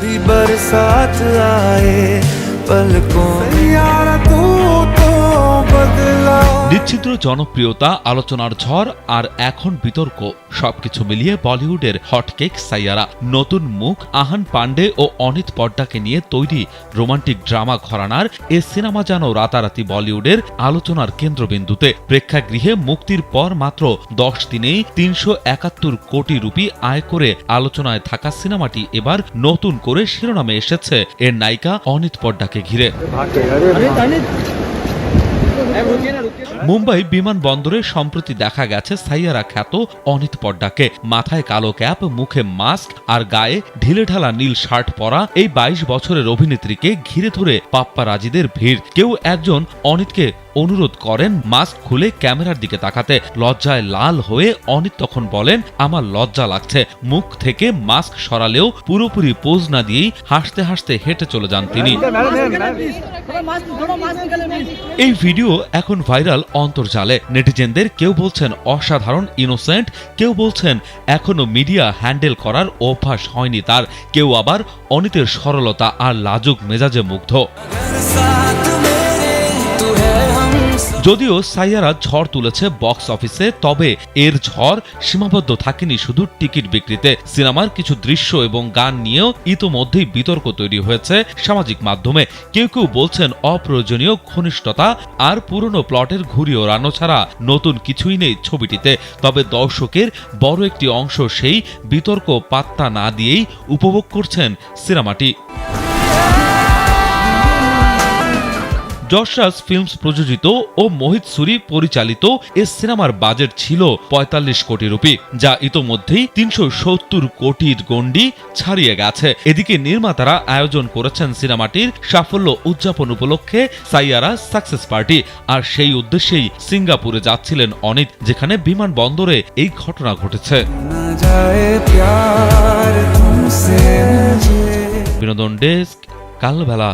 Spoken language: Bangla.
भी बरसात आए पलकों में বিচ্ছিদ্র জনপ্রিয়তা, আলোচনার ঝড় আর এখন বিতর্ক, সবকিছু মিলিয়ে বলিউডের হটকেক সাইয়ারা। নতুন মুখ, আহান পান্ডে ও অনিত পড্ডাকে নিয়ে তৈরি রোমান্টিক ড্রামা ঘরানার এ সিনেমা যেন রাতারাতি বলিউডের আলোচনার কেন্দ্রবিন্দুতে। প্রেক্ষাগৃহে মুক্তির পর মাত্র দশ দিনেই তিনশো একাত্তর কোটি রুপি আয় করে আলোচনায় থাকা সিনেমাটি এবার নতুন করে শিরোনামে এসেছে। এর নায়িকা অনিত পড্ডাকে ঘিরে। মুম্বাই বিমান বিমানবন্দরে সম্প্রতি দেখা গেছে সাইয়ারা খ্যাত অনিত পড্ডাকে। মাথায় কালো ক্যাপ, মুখে মাস্ক আর গায়ে ঢিলেঢালা নীল শার্ট পরা এই বাইশ বছরের অভিনেত্রীকে ঘিরে ধরে পাপ্পা রাজিদের ভিড়। কেউ একজন অনিতকে অনুরোধ করেন মাস্ক খুলে ক্যামেরার দিকে তাকাতে। লজ্জায় লাল হয়ে অনিত তখন বলেন আমার লজ্জা লাগছে। মুখ থেকে মাস্ক সরালেও পুরোপুরি পোজ না দিয়েই হাসতে হাসতে হেঁটে চলে যান তিনি। এই ভিডিও এখন ভাইরাল অন্তর্জালে। নেটিজেনদের কেউ বলছেন অসাধারণ ইনোসেন্ট কেউ বলছেন এখনও মিডিয়া হ্যান্ডেল করার অভ্যাস হয়নি তার। কেউ আবার অনিতের সরলতা আর লাজুক মেজাজে মুগ্ধ। যদিও সাইয়ারা ঝড় তুলেছে বক্স অফিসে, তবে এর ঝড় সীমাবদ্ধ থাকেনি শুধু টিকিট বিক্রিতে। সিনেমার কিছু দৃশ্য এবং গান নিয়েও ইতোমধ্যেই বিতর্ক তৈরি হয়েছে সামাজিক মাধ্যমে। কেউ কেউ বলছেন অপ্রয়োজনীয় ঘনিষ্ঠতা আর পুরনো প্লটের ঘুরি ওড়ানো ছাড়া নতুন কিছুই নেই ছবিটিতে। তবে দর্শকের বড় একটি অংশ সেই বিতর্ক পাত্তা না দিয়েই উপভোগ করছেন সিনেমাটি। যশরাজ ফিল্মস প্রযোজিত ও মোহিত সুরি পরিচালিত এ সিনেমার বাজেট ছিল পঁয়তাল্লিশ কোটি রুপি, যা ইতোমধ্যেই তিনশো সত্তর কোটির গণ্ডি ছাড়িয়ে গেছে। এদিকে নির্মাতারা আয়োজন করেছেন সিনেমাটির সাফল্য উদযাপন উপলক্ষে সাইয়ারা সাকসেস পার্টি আর সেই উদ্দেশ্যেই সিঙ্গাপুরে যাচ্ছিলেন অনিত, যেখানে বিমানবন্দরে এই ঘটনা ঘটেছে। বিনোদন ডেস্ক, কালবেলা।